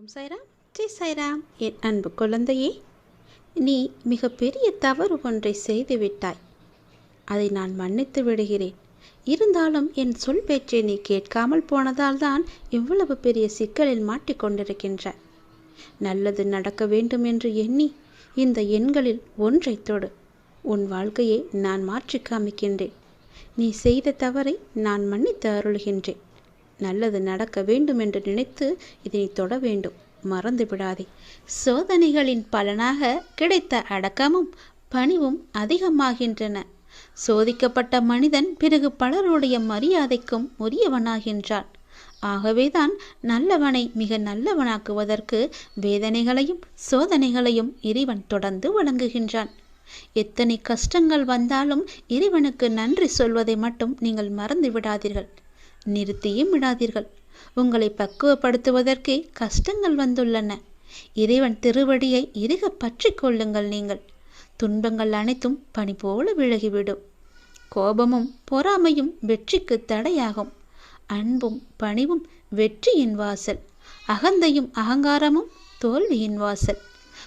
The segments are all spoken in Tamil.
ஓம் சாய்ராம். ஜெய் சாய்ராம். என் அன்பு குழந்தையே நீ மிகப்பெரிய தவறு ஒன்றை செய்து விட்டாய் அதை நான் மன்னித்து விடுகிறேன். இருந்தாலும் என் சொல் பேச்சை நீ கேட்காமல் போனதால் தான் இவ்வளவு பெரிய சிக்கலில் மாட்டிக்கொண்டிருக்கின்ற நல்லது நடக்க வேண்டும் என்று எண்ணி இந்த எண்களில் ஒன்றை தொடு. உன் வாழ்க்கையை நான் மாற்றி காமிக்கின்றேன். நீ செய்த தவறை நான் மன்னித்து அருள்கின்றேன். நல்லது நடக்க வேண்டும் என்று நினைத்து இதனை தொட வேண்டும். மறந்து விடாதே. சோதனைகளின் பலனாக கிடைத்த அடக்கமும் பணிவும் அதிகமாகின்றன. சோதிக்கப்பட்ட மனிதன் பிறகு பலருடைய மரியாதைக்கும் உரியவனாகின்றான். ஆகவேதான் நல்லவனை மிக நல்லவனாக்குவதற்கு வேதனைகளையும் சோதனைகளையும் இறைவன் தொடர்ந்து வழங்குகின்றான். எத்தனை கஷ்டங்கள் வந்தாலும் இறைவனுக்கு நன்றி சொல்வதை மட்டும் நீங்கள் மறந்து விடாதீர்கள். நிறுத்தியும் விடாதீர்கள். உங்களை பக்குவப்படுத்துவதற்கே கஷ்டங்கள் வந்துள்ளன. இறைவன் திருவடியை இறுக பற்றி கொள்ளுங்கள் நீங்கள். துன்பங்கள் அனைத்தும் பனி போல விலகிவிடும். கோபமும் பொறாமையும் வெற்றிக்கு தடையாகும். அன்பும் பணிவும் வெற்றியின் வாசல். அகந்தையும் அகங்காரமும் தோல்வியின் வாசல்.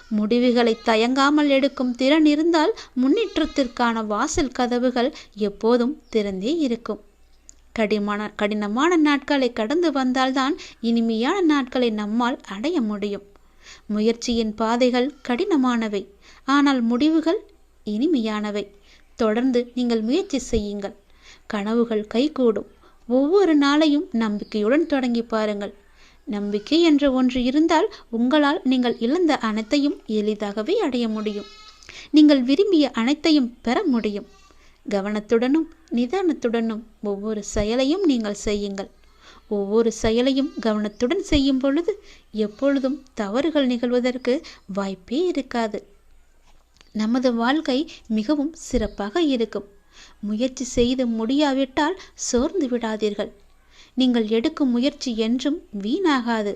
முடிவுகளை தயங்காமல் எடுக்கும் திறன் இருந்தால் முன்னேற்றத்திற்கான வாசல் கதவுகள் எப்போதும் திறந்தே இருக்கும். கடிமான கடினமான நாட்களை கடந்து வந்தால்தான் இனிமையான நாட்களை நம்மால் அடைய முடியும். முயற்சியின் பாதைகள் கடினமானவை. ஆனால் முடிவுகள் இனிமையானவை. தொடர்ந்து நீங்கள் முயற்சி செய்யுங்கள். கனவுகள் கைகூடும். ஒவ்வொரு நாளையும் நம்பிக்கையுடன் தொடங்கி பாருங்கள். நம்பிக்கை என்ற ஒன்று இருந்தால் உங்களால் நீங்கள் இழந்த அனைத்தையும் எளிதாகவே அடைய முடியும். நீங்கள் விரும்பிய அனைத்தையும் பெற முடியும். கவனத்துடனும் நிதானத்துடனும் ஒவ்வொரு செயலையும் நீங்கள் செய்யுங்கள். ஒவ்வொரு செயலையும் கவனத்துடன் செய்யும் பொழுது எப்பொழுதும் தவறுகள் நிகழ்வதற்கு வாய்ப்பே இருக்காது. நமது வாழ்க்கை மிகவும் சிறப்பாக இருக்கும். முயற்சி செய்து முடியாவிட்டால் சோர்ந்து விடாதீர்கள். நீங்கள் எடுக்கும் முயற்சி என்றும் வீணாகாது.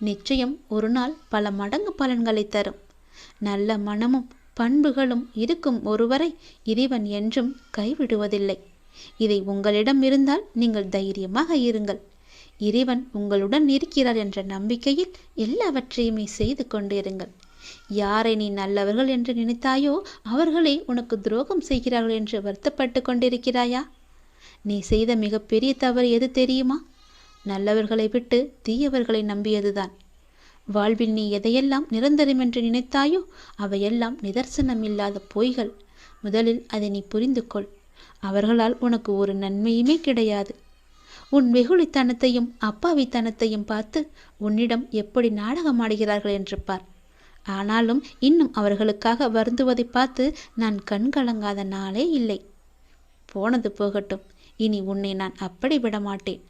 நிச்சயம் ஒரு நாள் பல மடங்கு பலன்களை தரும். நல்ல மனமும் பண்புகளும் இருக்கும் ஒருவரை இறைவன் என்றும் கைவிடுவதில்லை. இதை உங்களிடம் இருந்தால் நீங்கள் தைரியமாக இருங்கள். இறைவன் உங்களுடன் இருக்கிறார் என்ற நம்பிக்கையில் எல்லாவற்றையுமே செய்து கொண்டிருங்கள். யாரை நீ நல்லவர்கள் என்று நினைத்தாயோ அவர்களே உனக்கு துரோகம் செய்கிறார்கள் என்று வருத்தப்பட்டு கொண்டிருக்கிறாயா? நீ செய்த மிகப்பெரிய தவறு எது தெரியுமா? நல்லவர்களை விட்டு தீயவர்களை நம்பியதுதான். வாழ்வில் நீ எதையெல்லாம் நிரந்தரம் என்று நினைத்தாயோ அவையெல்லாம் நிதர்சனம் இல்லாத பொய்கள். முதலில் அதை நீ புரிந்து கொள் அவர்களால் உனக்கு ஒரு நன்மையுமே கிடையாது. உன் வெகுளித்தனத்தையும் அப்பாவித்தனத்தையும் பார்த்து உன்னிடம் எப்படி நாடகமாடுகிறார்கள் என்று பார். ஆனாலும் இன்னும் அவர்களுக்காக வருந்துவதை பார்த்து நான் கண்கலங்காத நாளே இல்லை. போனது போகட்டும். இனி உன்னை நான் அப்படி விட மாட்டேன்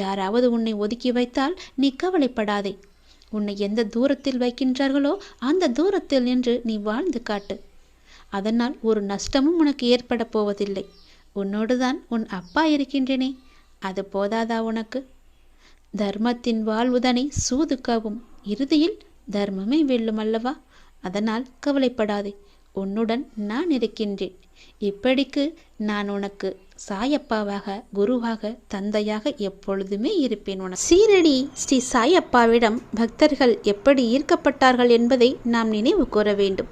யாராவது உன்னை ஒதுக்கி வைத்தால் நீ கவலைப்படாதே. உன்னை எந்த தூரத்தில் வைக்கின்றார்களோ அந்த தூரத்தில் நின்று நீ வாழ்ந்து காட்டு. அதனால் ஒரு நஷ்டமும் உனக்கு ஏற்பட போவதில்லை. உன்னோடுதான் உன் அப்பா இருக்கின்றனே. அது போதாதா உனக்கு? தர்மத்தின் வாழ்வுதனை சூதுக்கவும் இறுதியில் தர்மமே வெல்லும் அல்லவா? அதனால் கவலைப்படாதே. உன்னுடன் நான் இருக்கின்றேன். இப்படிக்கு நான் உனக்கு சாயப்பாவாக குருவாக தந்தையாக எப்பொழுதுமே இருப்பேன் உனக்கு. சீரடி ஸ்ரீ சாயப்பாவிடம் பக்தர்கள் எப்படி ஈர்க்கப்பட்டார்கள் என்பதை நாம் நினைவு கூற வேண்டும்.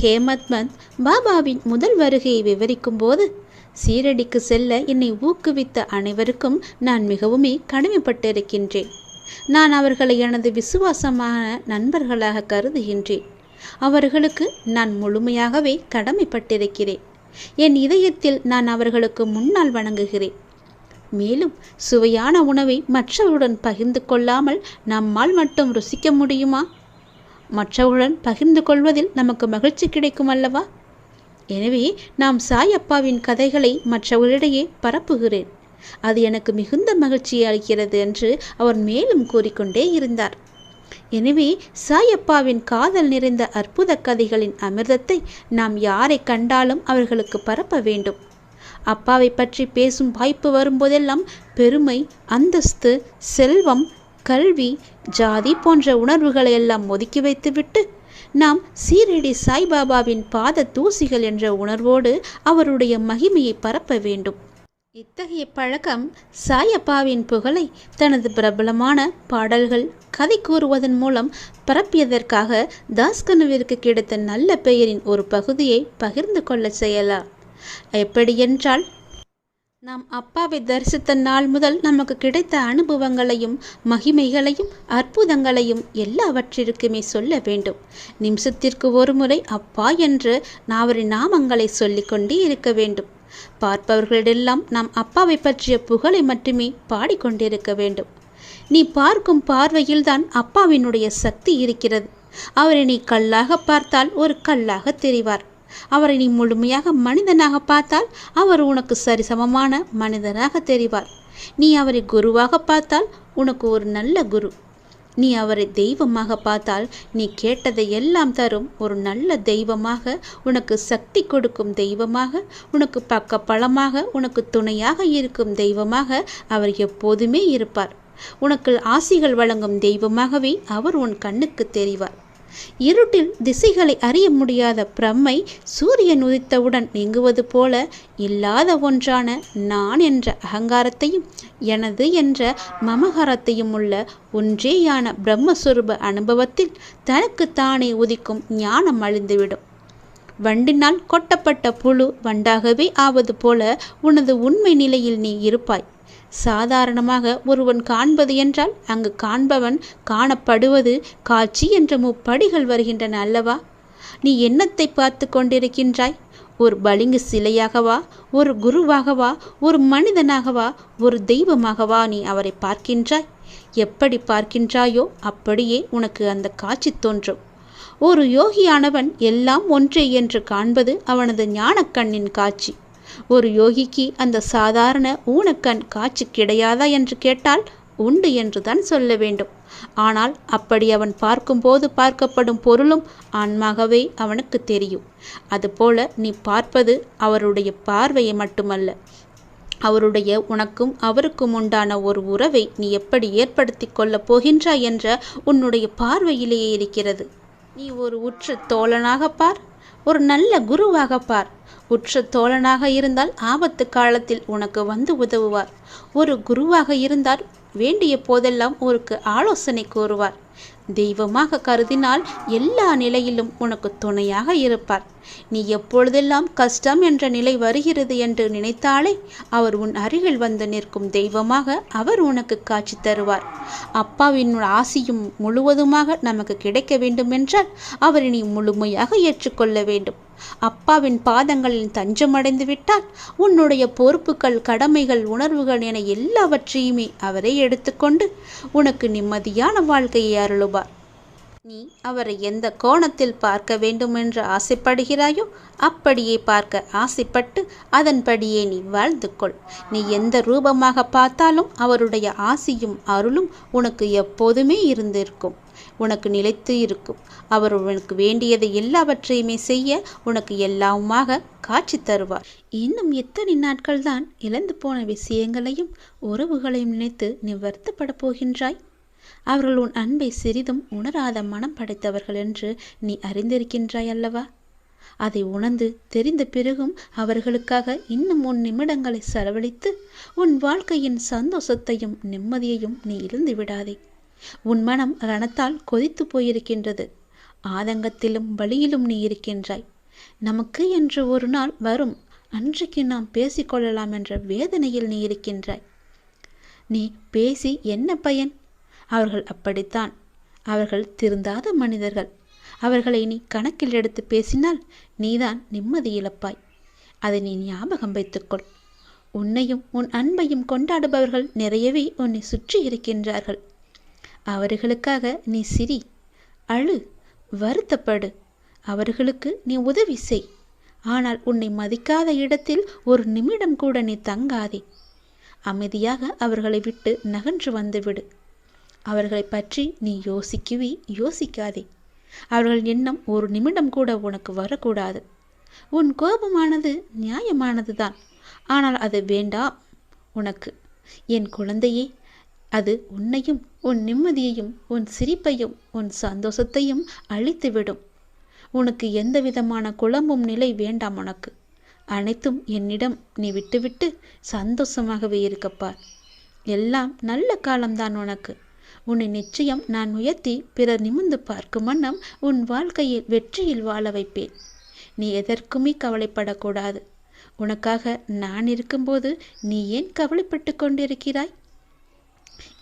ஹேமத்மந்த் பாபாவின் முதல் வருகையை விவரிக்கும் போது சீரடிக்கு செல்ல என்னை ஊக்குவித்த அனைவருக்கும் நான் மிகவுமே கடமைப்பட்டிருக்கின்றேன். நான் அவர்களை எனது விசுவாசமான நண்பர்களாக கருதுகின்றேன். அவர்களுக்கு நான் முழுமையாகவே கடமைப்பட்டிருக்கிறேன். என் இதயத்தில் நான் அவர்களுக்கு முன்னால் வணங்குகிறேன். மேலும் சுவையான உணவை மற்றவருடன் பகிர்ந்து கொள்ளாமல் நம்மால் மட்டும் ருசிக்க முடியுமா? மற்றவருடன் பகிர்ந்து கொள்வதில் நமக்கு மகிழ்ச்சி கிடைக்கும் அல்லவா? எனவே நாம் சாயப்பாவின் கதைகளை மற்றவர்களிடையே பரப்புகிறேன். அது எனக்கு மிகுந்த மகிழ்ச்சியை அளிக்கிறது என்று அவர் மேலும் கூறிக்கொண்டே இருந்தார். எனவே சாயப்பாவின் காதல் நிறைந்த அற்புத கதைகளின் அமிர்தத்தை நாம் யாரை கண்டாலும் அவர்களுக்கு பரப்ப வேண்டும். அப்பாவை பற்றி பேசும் வாய்ப்பு வரும்போதெல்லாம் பெருமை அந்தஸ்து செல்வம் கல்வி ஜாதி போன்ற உணர்வுகளை எல்லாம் ஒதுக்கி வைத்துவிட்டு நாம் சீரடி சாய்பாபாவின் பாத தூசிகள் என்ற உணர்வோடு அவருடைய மகிமையை பரப்ப வேண்டும். இத்தகைய பழக்கம் சாயப்பாவின் புகழை தனது பிரபலமான பாடல்கள் கதை கூறுவதன் மூலம் பரப்பியதற்காக தாஸ்கனுவிற்கு கிடைத்த நல்ல பெயரின் ஒரு பகுதியை பகிர்ந்து கொள்ள செய்யலாம். எப்படியென்றால் நாம் அப்பாவை தரிசித்த நாள் முதல் நமக்கு கிடைத்த அனுபவங்களையும் மகிமைகளையும் அற்புதங்களையும் எல்லாவற்றிற்குமே சொல்ல வேண்டும். நிமிஷத்திற்கு ஒரு முறை அப்பா என்று நாவரின் நாமங்களை சொல்லிக்கொண்டே இருக்க வேண்டும். பார்ப்பவர்களிடெல்லாம் நாம் அப்பாவை பற்றிய புகழை மட்டுமே பாடிக்கொண்டிருக்க வேண்டும். நீ பார்க்கும் பார்வையில்தான் அப்பாவினுடைய சக்தி இருக்கிறது. அவரை நீ கல்லாக பார்த்தால் ஒரு கல்லாக தெரிவார். அவரை நீ முழுமையாக மனிதனாக பார்த்தால் அவர் உனக்கு சரிசமமான மனிதனாக தெரிவார். நீ அவரை குருவாக பார்த்தால் உனக்கு ஒரு நல்ல குரு. நீ அவரை தெய்வமாக பார்த்தால் நீ கேட்டதை எல்லாம் தரும். ஒரு நல்ல தெய்வமாக உனக்கு சக்தி கொடுக்கும் தெய்வமாக உனக்கு பக்க பலமாக உனக்கு துணையாக இருக்கும் தெய்வமாக அவர் எப்போதுமே இருப்பார். உனக்கு ஆசிகள் வழங்கும் தெய்வமாகவே அவர் உன் கண்ணுக்கு தெரிவார். இருட்டில் திசைகளை அறிய முடியாத பிரம்மை சூரியன் உதித்தவுடன் நீங்குவது போல இல்லாத ஒன்றான நான் என்ற அகங்காரத்தையும் எனது என்ற மமகாரத்தையும் உள்ள ஒன்றேயான பிரம்மஸ்வரூப அனுபவத்தில் தனக்கு தானே உதிக்கும் ஞானம் அழிந்துவிடும். வண்டினால் கொட்டப்பட்ட புழு வண்டாகவே ஆவது போல உனது உண்மை நிலையில் நீ இருப்பாய். சாதாரணமாக ஒருவன் காண்பது என்றால் அங்கு காண்பவன் காணப்படுவது காட்சி என்ற முப்படிகள் வருகின்றன அல்லவா? நீ என்னத்தை பார்த்து கொண்டிருக்கின்றாய்? ஒரு பளிங்கு சிலையாகவா? ஒரு குருவாகவா? ஒரு மனிதனாகவா? ஒரு தெய்வமாகவா நீ அவரை பார்க்கின்றாய்? எப்படி பார்க்கின்றாயோ அப்படியே உனக்கு அந்த காட்சி தோன்றும். ஒரு யோகியானவன் எல்லாம் ஒன்றே என்று காண்பது அவனது ஞானக்கண்ணின் காட்சி. ஒரு யோகிக்கு அந்த சாதாரண ஊனக்கண் காட்சி கிடையாதா என்று கேட்டால் உண்டு என்றுதான் சொல்ல வேண்டும். ஆனால் அப்படி அவன் பார்க்கும்போது பார்க்கப்படும் பொருளும் ஆன்மாகவே அவனுக்கு தெரியும். அதுபோல நீ பார்ப்பது அவருடைய பார்வையை மட்டுமல்ல அவருடைய உனக்கும் அவருக்கும் உண்டான ஒரு உறவை நீ எப்படி ஏற்படுத்தி கொள்ளப் போகின்றாய் என்ற உன்னுடைய பார்வையிலேயே இருக்கிறது. நீ ஒரு உற்று தோழனாக பார் ஒரு நல்ல குருவாக பார். உற்ற தோழனாக இருந்தால் ஆபத்து காலத்தில் உனக்கு வந்து உதவுவார். ஒரு குருவாக இருந்தால் வேண்டிய போதெல்லாம் உனக்கு ஆலோசனை கூறுவார். தெய்வமாக கருதினால் எல்லா நிலையிலும் உனக்கு துணையாக இருப்பார். நீ எப்பொழுதெல்லாம் கஷ்டம் என்ற நிலை வருகிறது என்று நினைத்தாலே அவர் உன் அருகில் வந்து நிற்கும் தெய்வமாக அவர் உனக்கு காட்சி தருவார். அப்பாவின் ஆசியும் முழுவதுமாக நமக்கு கிடைக்க வேண்டுமென்றால் அவரை நீ முழுமையாக ஏற்றுக்கொள்ள வேண்டும். அப்பாவின் பாதங்களில் தஞ்சமடைந்து விட்டால் உன்னுடைய பொறுப்புகள் கடமைகள் உணர்வுகள் என எல்லாவற்றையுமே அவரே எடுத்துக்கொண்டு உனக்கு நிம்மதியான வாழ்க்கையை அருளுவார். நீ அவரை எந்த கோணத்தில் பார்க்க வேண்டுமென்று ஆசைப்படுகிறாயோ அப்படியே பார்க்க ஆசைப்பட்டு அதன்படியே நீ வாழ்ந்து கொள் நீ எந்த ரூபமாக பார்த்தாலும் அவருடைய ஆசியும் அருளும் உனக்கு எப்போதுமே இருந்திருக்கும். உனக்கு நிலைத்து இருக்கும். அவர் உனக்கு வேண்டியதை எல்லாவற்றையுமே செய்ய உனக்கு எல்லாவுமாக காட்சி தருவார். இன்னும் எத்தனை நாட்கள் தான் இழந்து போன விஷயங்களையும் உறவுகளையும் நினைத்து நீ போகின்றாய்? அவர்கள் உன் அன்பை சிறிதும் உணராத மனம் படைத்தவர்கள் என்று நீ அறிந்திருக்கின்றாய் அல்லவா? அதை உணர்ந்து தெரிந்த பிறகும் அவர்களுக்காக இன்னும் உன் நிமிடங்களை செலவழித்து உன் வாழ்க்கையின் சந்தோஷத்தையும் நிம்மதியையும் நீ இழந்து விடாதே. உன் மனம் ரணத்தால் கொதித்து போயிருக்கின்றது. ஆதங்கத்திலும் வழியிலும் நீ இருக்கின்றாய். நமக்கு என்று ஒரு நாள் வரும். அன்றைக்கு நாம் பேசிக்கொள்ளலாம் என்ற வேதனையில் நீ இருக்கின்றாய். நீ பேசி என்ன பயன்? அவர்கள் அப்படித்தான். அவர்கள் திருந்தாத மனிதர்கள். அவர்களை நீ கணக்கில் எடுத்து பேசினால் நீதான் நிம்மதி இழப்பாய். அதை நீ ஞாபகம் வைத்துக்கொள். உன்னையும் உன் அன்பையும் கொண்டாடுபவர்கள் நிறையவே உன்னை சுற்றி இருக்கின்றார்கள். அவர்களுக்காக நீ சிரி அழு வருத்தப்படு. அவர்களுக்கு நீ உதவி செய். ஆனால் உன்னை மதிக்காத இடத்தில் ஒரு நிமிடம் கூட நீ தங்காதே. அமைதியாக அவர்களை விட்டு நகன்று வந்துவிடு. அவர்களை பற்றி நீ யோசிக்கவே யோசிக்காதே. அவர்கள் எண்ணம் ஒரு நிமிடம் கூட உனக்கு வரக்கூடாது. உன் கோபமானது நியாயமானது தான் ஆனால் அது வேண்டாம் உனக்கு. என் குழந்தையே அது உன்னையும் உன் நிம்மதியையும் உன் சிரிப்பையும் உன் சந்தோஷத்தையும் அழித்துவிடும். உனக்கு எந்த விதமான குழம்பும் நிலை வேண்டாம் உனக்கு. அனைத்தும் என்னிடம் நீ விட்டுவிட்டு சந்தோஷமாகவே இருக்கப்பார் எல்லாம் நல்ல காலம்தான் உனக்கு. உன்னை நிச்சயம் நான் உயர்த்தி பிறர் நிமிர்ந்து பார்க்கும் வண்ணம் உன் வாழ்க்கையில் வெற்றியில் வாழ வைப்பேன். நீ எதற்குமே கவலைப்படக்கூடாது. உனக்காக நான் இருக்கும்போது நீ ஏன் கவலைப்பட்டு கொண்டிருக்கிறாய்?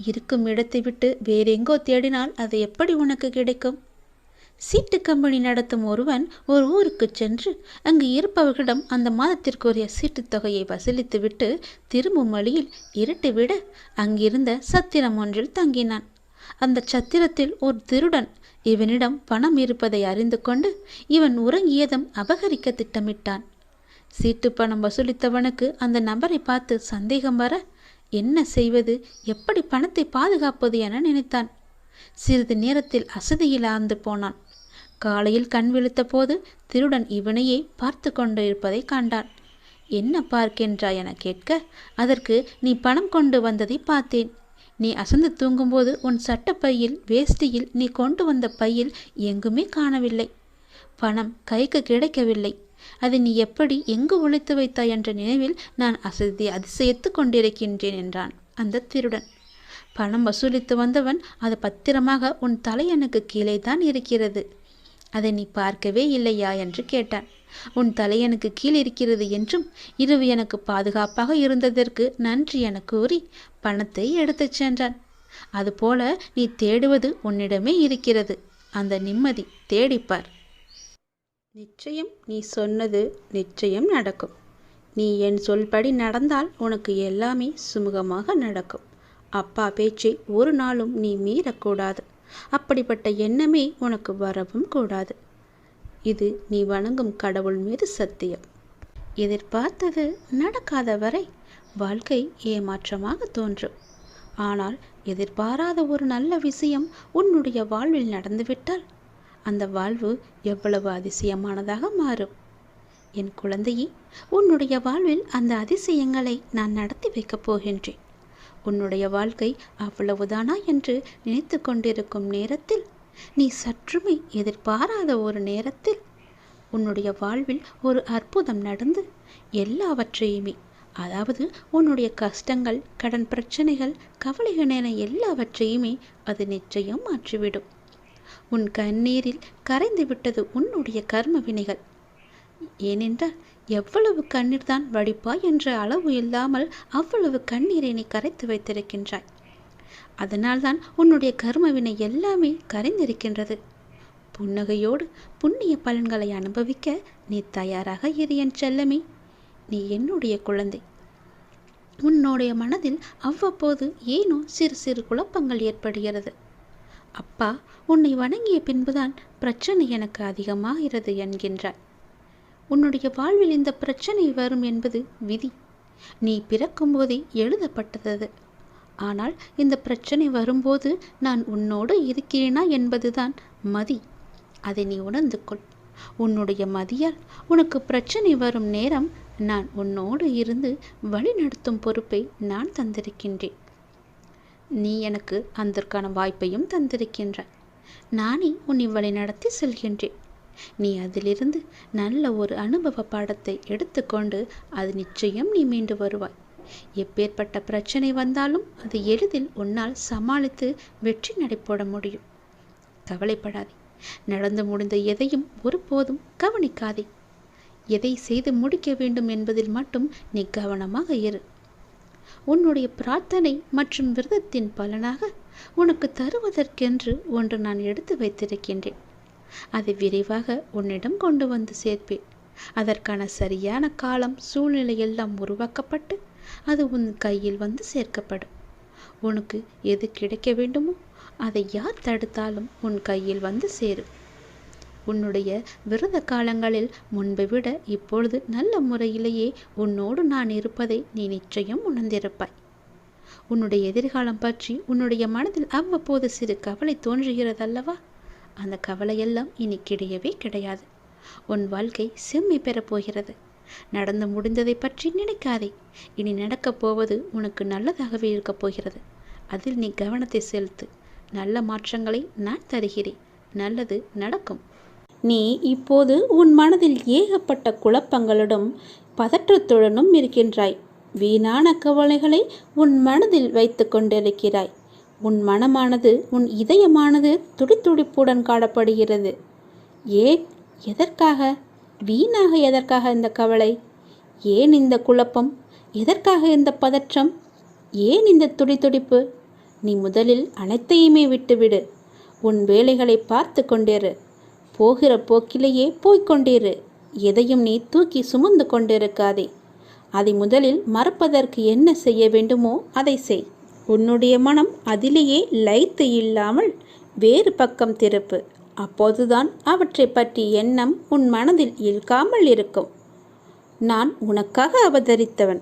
இருக்கும் இடத்தை விட்டு வேறெங்கோ தேடினால் அது எப்படி உனக்கு கிடைக்கும்? சீட்டு கம்பெனி நடத்தும் ஒருவன் ஒரு ஊருக்கு சென்று அங்கு இருப்பவர்களிடம் அந்த மாதத்திற்குரிய சீட்டுத் தொகையை வசூலித்துவிட்டு திரும்பும் வழியில் இருட்டு விட அங்கிருந்த சத்திரம் ஒன்றில் தங்கினான். அந்த சத்திரத்தில் ஒரு திருடன் இவனிடம் பணம் இருப்பதை அறிந்து கொண்டு இவன் உறங்கியதும் அபகரிக்க திட்டமிட்டான். சீட்டு பணம் வசூலித்தவனுக்கு அந்த நபரை பார்த்து சந்தேகம் வர என்ன செய்வது? எப்படி பணத்தை பாதுகாப்பது? என நினைத்தான். சிறிது நேரத்தில் அசதியில் ஆழ்ந்து போனான். காலையில் கண் விழுத்தபோது திருடன் இவனையே பார்த்து கொண்டிருப்பதை கண்டான். என்ன பார்க்கின்றாய் என கேட்க அதற்கு நீ பணம் கொண்டு வந்ததை பார்த்தேன். நீ அசந்து தூங்கும்போது உன் சட்டப்பையில் வேஷ்டியில் நீ கொண்டு வந்த பையில் எங்குமே காணவில்லை. பணம் கைக்கு கிடைக்கவில்லை. அதை நீ எப்படி எங்கு ஒழித்து வைத்தாய் என்ற நினைவில் நான் அசதி அதிசயித்து கொண்டிருக்கின்றேன் என்றான் அந்த திருடன். பணம் வசூலித்து வந்தவன் அது பத்திரமாக உன் தலையணுக்கு கீழே தான் இருக்கிறது. அதை நீ பார்க்கவே இல்லையா என்று கேட்டான். உன் தலையனுக்கு கீழ் இருக்கிறது என்றும் இரவு எனக்கு பாதுகாப்பாக இருந்ததற்கு நன்றி என கூறி பணத்தை எடுத்துச் சென்றான். அதுபோல நீ தேடுவது உன்னிடமே இருக்கிறது. அந்த நிம்மதி தேடிப்பார் நிச்சயம் நீ சொன்னது நிச்சயம் நடக்கும். நீ என் சொல்படி நடந்தால் உனக்கு எல்லாமே சுமூகமாக நடக்கும். அப்பா பேச்சை ஒரு நாளும் நீ மீறக்கூடாது. அப்படிப்பட்ட எண்ணமே உனக்கு வரவும் கூடாது. இது நீ வணங்கும் கடவுள் மீது சத்தியம். எதிர்பார்த்தது நடக்காத வரை வாழ்க்கை ஏமாற்றமாக தோன்றும். ஆனால் எதிர்பாராத ஒரு நல்ல விஷயம் உன்னுடைய வாழ்வில் நடந்துவிட்டால் அந்த வாழ்வு எவ்வளவு அதிசயமானதாக மாறும். என் குழந்தையே உன்னுடைய வாழ்வில் அந்த அதிசயங்களை நான் நடத்தி வைக்கப் போகின்றேன். உன்னுடைய வாழ்க்கை அவ்வளவுதானா என்று நினைத்து கொண்டிருக்கும் நேரத்தில்? நீ சற்றுமே எதிர்பாராத ஒரு நேரத்தில் உன்னுடைய வாழ்வில் ஒரு அற்புதம் நடந்து எல்லாவற்றையுமே அதாவது உன்னுடைய கஷ்டங்கள் கடன் பிரச்சனைகள் கவலைகள் என எல்லாவற்றையுமே அது நிச்சயம் மாற்றிவிடும். உன் கண்ணீரில் கரைந்து விட்டது உன்னுடைய கர்ம வினைகள் ஏனென்றால் எவ்வளவு கண்ணீர் தான் வடிப்பாய் என்ற அளவு இல்லாமல் அவ்வளவு கண்ணீரை நீ கரைத்து வைத்திருக்கின்றாய். அதனால்தான் உன்னுடைய கர்மவினை எல்லாமே கரைந்திருக்கின்றது. புன்னகையோடு புண்ணிய பலன்களை அனுபவிக்க நீ தயாராக இரு என் செல்லமே. நீ என்னுடைய குழந்தை. உன்னுடைய மனதில் அவ்வப்போது ஏனோ சிறு சிறு குழப்பங்கள் ஏற்படுகிறது. அப்பா உன்னை வணங்கிய பின்புதான் பிரச்சனை எனக்கு அதிகமாகிறது என்கின்றாய் உன்னுடைய வாழ்வில் இந்த பிரச்சனை வரும் என்பது விதி. நீ பிறக்கும்போதே எழுதப்பட்டது. ஆனால் இந்த பிரச்சனை வரும்போது நான் உன்னோடு இருக்கிறேனா என்பதுதான் மதி. அதை நீ உணர்ந்து கொள் உன்னுடைய மதியால் உனக்கு பிரச்சனை வரும் நேரம் நான் உன்னோடு இருந்து வழிநடத்தும் பொறுப்பை நான் தந்திருக்கின்றேன். நீ எனக்கு அதற்கான வாய்ப்பையும் தந்திருக்கின்ற. நானே உன்னை வழிநடத்தி செல்கின்றேன். நீ அதிலிருந்து நல்ல ஒரு அனுபவ பாடத்தை எடுத்துக்கொண்டு அது நிச்சயம் நீ மீண்டு வருவாய். எப்பேற்பட்ட பிரச்சனை வந்தாலும் அது எளிதில் உன்னால் சமாளித்து வெற்றி நடைபோட முடியும். கவலைப்படாதே. நடந்து முடிந்த எதையும் ஒருபோதும் கவனிக்காதே. எதை செய்து முடிக்க வேண்டும் என்பதில் மட்டும் நீ கவனமாக இரு. உன்னுடைய பிரார்த்தனை மற்றும் விரதத்தின் பலனாக உனக்கு தருவதற்கென்று ஒன்று நான் எடுத்து வைத்திருக்கின்றேன். அதை விரைவாக உன்னிடம் கொண்டு வந்து சேர்ப்பேன். அதற்கான சரியான காலம் சூழ்நிலை எல்லாம் உருவாக்கப்பட்டு அது உன் கையில் வந்து சேர்க்கப்படும். உனக்கு எது கிடைக்க வேண்டுமோ அதை யார் தடுத்தாலும் உன் கையில் வந்து சேரும். உன்னுடைய விரத காலங்களில் முன்பை விட இப்பொழுது நல்ல முறையிலேயே உன்னோடு நான் இருப்பதை நீ நிச்சயம் உணர்ந்திருப்பாய். உன்னுடைய எதிர்காலம் பற்றி உன்னுடைய மனதில் அவ்வப்போது சிறு கவலை தோன்றுகிறதல்லவா? அந்த கவலையெல்லாம் இனி கிடையவே கிடையாது. உன் வாழ்க்கை செம்மை பெறப் போகிறது. நடந்து முடிந்ததை பற்றி நினைக்காதே. இனி நடக்கப் போவது உனக்கு நல்லதாகவே இருக்கப் போகிறது. அதில் நீ கவனத்தை செலுத்து. நல்ல மாற்றங்களை நான் தருகிறேன். நல்லது நடக்கும். நீ இப்போது உன் மனதில் ஏகப்பட்ட குழப்பங்களுடன் பதற்றத்துடனும் இருக்கின்றாய். வீணான கவலைகளை உன் மனதில் வைத்து கொண்டிருக்கிறாய். உன் மனமானது உன் இதயமானது துடித்துடிப்புடன் காணப்படுகிறது. ஏன்? எதற்காக? வீணாக எதற்காக இந்த கவலை? ஏன் இந்த குழப்பம்? எதற்காக இந்த பதற்றம்? ஏன் இந்த துடித்துடிப்பு? நீ முதலில் அனைத்தையுமே விட்டுவிடு. உன் வேலைகளை பார்த்து கொண்டிரு. போகிற போக்கிலேயே போய்க்கொண்டிரு எதையும் நீ தூக்கி சுமந்து கொண்டிருக்காதே. அதை முதலில் மறப்பதற்கு என்ன செய்ய வேண்டுமோ அதை செய். உன்னுடைய மனம் அதிலேயே லைத்து இல்லாமல் வேறு பக்கம் திருப்பு. அப்போதுதான் அவற்றை பற்றி எண்ணம் உன் மனதில் இழுக்காமல் இருக்கும். நான் உனக்காக அவதரித்தவன்.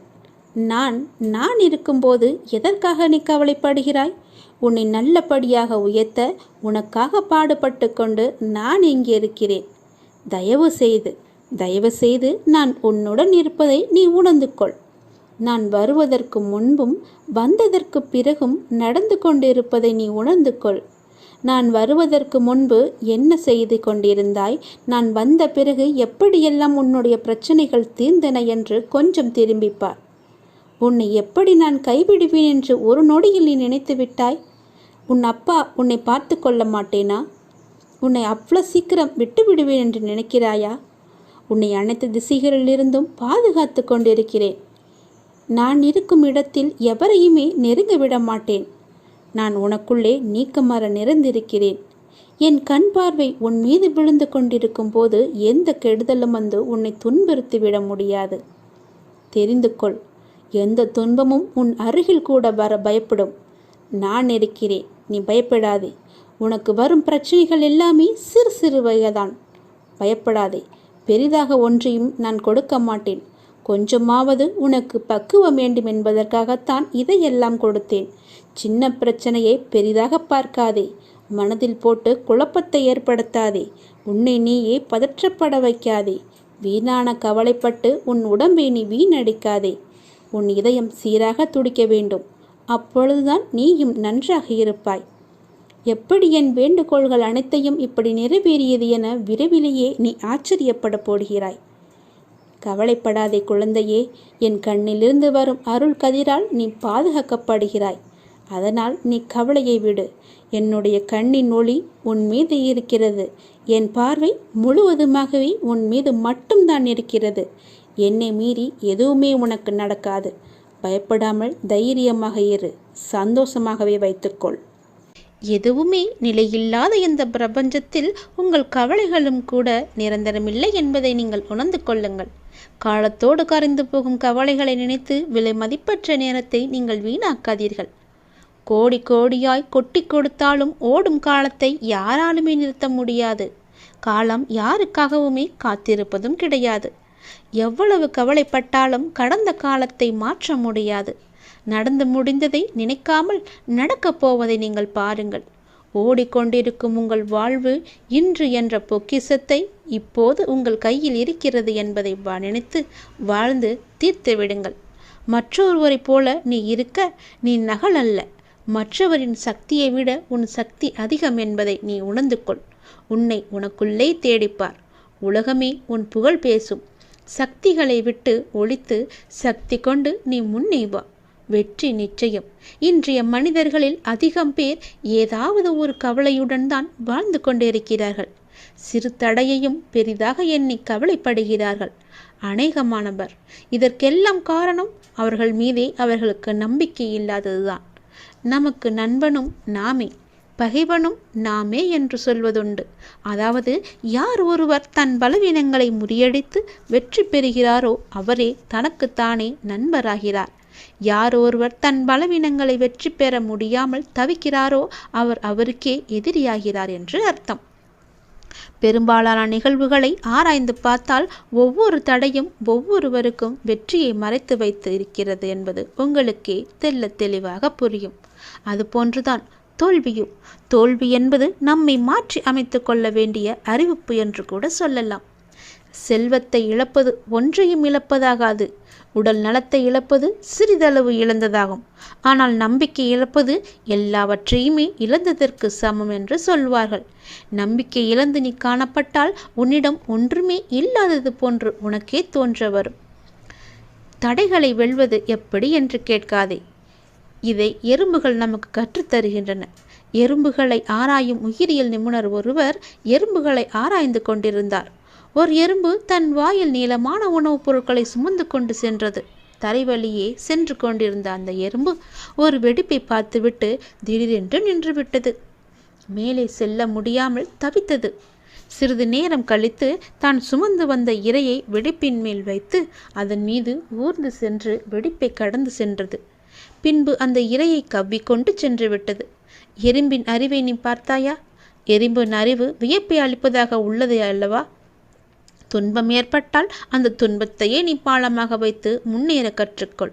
நான் நான் இருக்கும்போது எதற்காக நீ கவலைப்படுகிறாய்? உன்னை நல்லபடியாக உயர்த்த உனக்காக பாடுபட்டு கொண்டு நான் இங்கே இருக்கிறேன். தயவு செய்து தயவு செய்து நான் உன்னுடன் இருப்பதை நீ உணர்ந்து கொள். நான் வருவதற்கு முன்பும் வந்ததற்கு பிறகும் நடந்து கொண்டிருப்பதை நீ உணர்ந்து கொள். நான் வருவதற்கு முன்பு என்ன செய்து கொண்டிருந்தாய்? நான் வந்த பிறகு எப்படியெல்லாம் உன்னுடைய பிரச்சனைகள் தீர்ந்தன என்று கொஞ்சம் திரும்பிப்பார் உன்னை எப்படி நான் கைவிடுவேன் என்று ஒரு நொடியில் நீ நினைத்து விட்டாய்? உன் அப்பா உன்னை பார்த்து கொள்ள மாட்டேனா? உன்னை அவ்வளோ சீக்கிரம் விட்டு விடுவேன் என்று நினைக்கிறாயா? உன்னை அனைத்து திசைகளிலிருந்தும் பாதுகாத்து கொண்டிருக்கிறேன். நான் இருக்கும் இடத்தில் எவரையுமே நெருங்க விட மாட்டேன். நான் உனக்குள்ளே நீக்கமர நிறைந்திருக்கிறேன். என் கண் பார்வை உன் மீது விழுந்து கொண்டிருக்கும் போது எந்த கெடுதலும் வந்து உன்னை துன்புறுத்தி விட முடியாது. தெரிந்து கொள் எந்த துன்பமும் உன் அருகில் கூட வர பயப்படும். நான் இருக்கிறேன் நீ பயப்படாதே. உனக்கு வரும் பிரச்சனைகள் எல்லாமே சிறு சிறு வகைதான். பயப்படாதே பெரிதாக ஒன்றையும் நான் கொடுக்க மாட்டேன். கொஞ்சமாவது உனக்கு பக்குவம் வேண்டும் என்பதற்காகத்தான் இதையெல்லாம் கொடுத்தேன். சின்ன பிரச்சனையை பெரிதாக பார்க்காதே. மனதில் போட்டு குழப்பத்தை ஏற்படுத்தாதே. உன்னை நீயே பதற்றப்பட வைக்காதே. வீணான கவலைப்பட்டு உன் உடம்பை நீ வீணடிக்காதே. உன் இதயம் சீராக துடிக்க வேண்டும். அப்பொழுதுதான் நீயும் நன்றாக இருப்பாய். எப்படி என் வேண்டுகோள்கள் அனைத்தையும் இப்படி நிறைவேறியது என விரைவிலேயே நீ ஆச்சரியப்பட போடுகிறாய். கவலைப்படாதே குழந்தையே என் கண்ணிலிருந்து வரும் அருள் கதிரால் நீ பாதுகாக்கப்படுகிறாய். அதனால் நீ கவலையை விடு. என்னுடைய கண்ணின் ஒளி உன் மீது இருக்கிறது. என் பார்வை முழுவதுமாகவே உன் மீது மட்டும்தான் இருக்கிறது. என்னை மீறி எதுவுமே உனக்கு நடக்காது. பயப்படாமல் தைரியமாக இரு. சந்தோஷமாகவே வைத்துக்கொள். எதுவுமே நிலையில்லாத இந்த பிரபஞ்சத்தில் உங்கள் கவலைகளும் கூட நிரந்தரமில்லை என்பதை நீங்கள் உணர்ந்து கொள்ளுங்கள். காலத்தோடு கரைந்து போகும் கவலைகளை நினைத்து விலை மதிப்பற்ற நேரத்தை நீங்கள் வீணாக்காதீர்கள். கோடி கோடியாய் கொட்டி கொடுத்தாலும் ஓடும் காலத்தை யாராலுமே நிறுத்த முடியாது. காலம் யாருக்காகவுமே காத்திருப்பதும் கிடையாது. எவ்வளவு கவலைப்பட்டாலும் கடந்த காலத்தை மாற்ற முடியாது. நடந்து முடிந்ததை நினைக்காமல் நடக்கப் போவதை நீங்கள் பாருங்கள். ஓடிக்கொண்டிருக்கும் உங்கள் வாழ்வு இன்று என்ற பொக்கிசத்தை இப்போது உங்கள் கையில் இருக்கிறது என்பதை நினைத்து வாழ்ந்து தீர்த்து விடுங்கள். மற்றொருவரைப் போல நீ இருக்க நீ நகல் அல்ல மற்றவரின் சக்தியை விட உன் சக்தி அதிகம் என்பதை நீ உணர்ந்து கொள் உன்னை உனக்குள்ளே தேடிப்பார். உலகமே உன் புகழ் பேசும். சக்திகளை விட்டு ஒழித்து சக்தி கொண்டு நீ முன்னே வா வெற்றி நிச்சயம். இன்றைய மனிதர்களில் அதிகம் பேர் ஏதாவது ஒரு கவலையுடன் தான் வாழ்ந்து கொண்டிருக்கிறார்கள். சிறு தடையையும் பெரிதாக எண்ணி கவலைப்படுகிறார்கள். அநேகமானவர் இதற்கெல்லாம் காரணம் அவர்கள் மீதே அவர்களுக்கு நம்பிக்கை இல்லாததுதான். நமக்கு நண்பனும் நாமே பகைவனும் நாமே என்று சொல்வதுண்டு. அதாவது யார் ஒருவர் தன் பலவீனங்களை முறியடித்து வெற்றி பெறுகிறாரோ அவரே தனக்குத்தானே நண்பராகிறார். யார் ஒருவர் தன் பலவீனங்களை வெற்றி பெற முடியாமல் தவிக்கிறாரோ அவர் அவருக்கே எதிரியாகிறார் என்று அர்த்தம். பெரும்பாலான நிகழ்வுகளை ஆராய்ந்து பார்த்தால் ஒவ்வொரு தடையும் ஒவ்வொருவருக்கும் வெற்றியை மறைத்து வைத்து இருக்கிறது என்பது உங்களுக்கே தெல்ல தெளிவாக புரியும். அதுபோன்றுதான் தோல்வியும். தோல்வி என்பது நம்மை மாற்றி அமைத்து கொள்ள வேண்டிய அறிவிப்பு என்று கூட சொல்லலாம். செல்வத்தை இழப்பது ஒன்றையும் இழப்பதாகாது. உடல் நலத்தை இழப்பது சிறிதளவு இழந்ததாகும். ஆனால் நம்பிக்கை இழப்பது எல்லாவற்றையுமே இழந்ததற்கு சமம் என்று சொல்வார்கள். நம்பிக்கை இழந்து நீ காணப்பட்டால் உன்னிடம் ஒன்றுமே இல்லாதது போன்று உனக்கே தோன்ற வரும். தடைகளை வெல்வது எப்படி என்று கேட்காதே. இதை எறும்புகள் நமக்கு கற்றுத்தருகின்றன. எறும்புகளை ஆராயும் உயிரியல் நிபுணர் ஒருவர் எறும்புகளை ஆராய்ந்து கொண்டிருந்தார். ஒரு எறும்பு தன் வாயில் நீளமான உணவுப் பொருட்களை சுமந்து கொண்டு சென்றது. தரைவழியே சென்று கொண்டிருந்த அந்த எறும்பு ஒரு வெடிப்பை பார்த்துவிட்டு திடீரென்று நின்றுவிட்டது மேலே செல்ல முடியாமல் தவித்தது. சிறிது நேரம் கழித்து தான் சுமந்து வந்த இரையை வெடிப்பின் மேல் வைத்து அதன் மீது ஊர்ந்து சென்று வெடிப்பை கடந்து சென்றது. பின்பு அந்த இரையை கவ்விக்கொண்டு சென்று விட்டது. எறும்பின் அறிவை நீ பார்த்தாயா? எறும்பின் அறிவு வியப்பை அளிப்பதாக உள்ளது அல்லவா? துன்பம் ஏற்பட்டால் அந்த துன்பத்தையே நீ பாலமாக வைத்து முன்னேற கற்றுக்கொள்.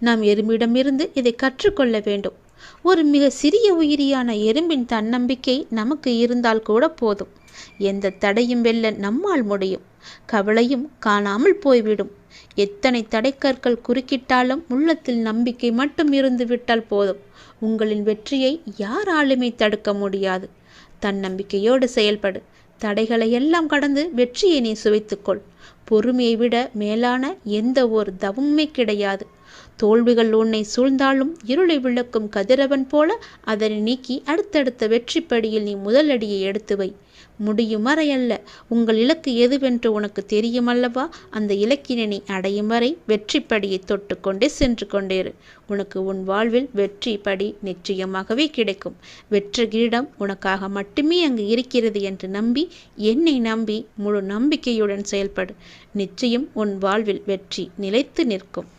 நாம் எறும்பிடமிருந்து இதை கற்றுக்கொள்ள வேண்டும். ஒரு மிக சிறிய உயிரியான எறும்பின் தன்னம்பிக்கை நமக்கு இருந்தால் கூட போதும். எந்த தடையும் வெல்ல நம்மால் முடியும். கவலையும் காணாமல் போய்விடும். எத்தனை தடைக்கற்கள் குறுக்கிட்டாலும் உள்ளத்தில் நம்பிக்கை மட்டும் இருந்து விட்டால் போதும். உங்களின் வெற்றியை யாராலுமே தடுக்க முடியாது. தன்னம்பிக்கையோடு செயல்படு. தடைகளை எல்லாம் கடந்து வெற்றியை நீ சுவைத்துக்கொள். பொறுமையை விட மேலான எந்த ஒரு தவமுமே கிடையாது. தோல்விகள் உன்னை சூழ்ந்தாலும் இருளை விளக்கும் கதிரவன் போல அதனை நீக்கி அடுத்தடுத்த வெற்றிப்படியில் நீ முதலடியை எடுத்து வை. முடியும் வரை அல்ல உங்கள் இலக்கு எதுவென்று உனக்கு தெரியுமல்லவா? அந்த இலக்கினை நீ அடையும் வரை வெற்றிப்படியை தொட்டுக்கொண்டே சென்று கொண்டேரு உனக்கு உன் வாழ்வில் வெற்றி படி நிச்சயமாகவே கிடைக்கும். வெற்றி கிரீடம் உனக்காக மட்டுமே அங்கு இருக்கிறது என்று நம்பி என்னை நம்பி முழு நம்பிக்கையுடன் செயல்படு. நிச்சயம் உன் வாழ்வில் வெற்றி நிலைத்து நிற்கும்.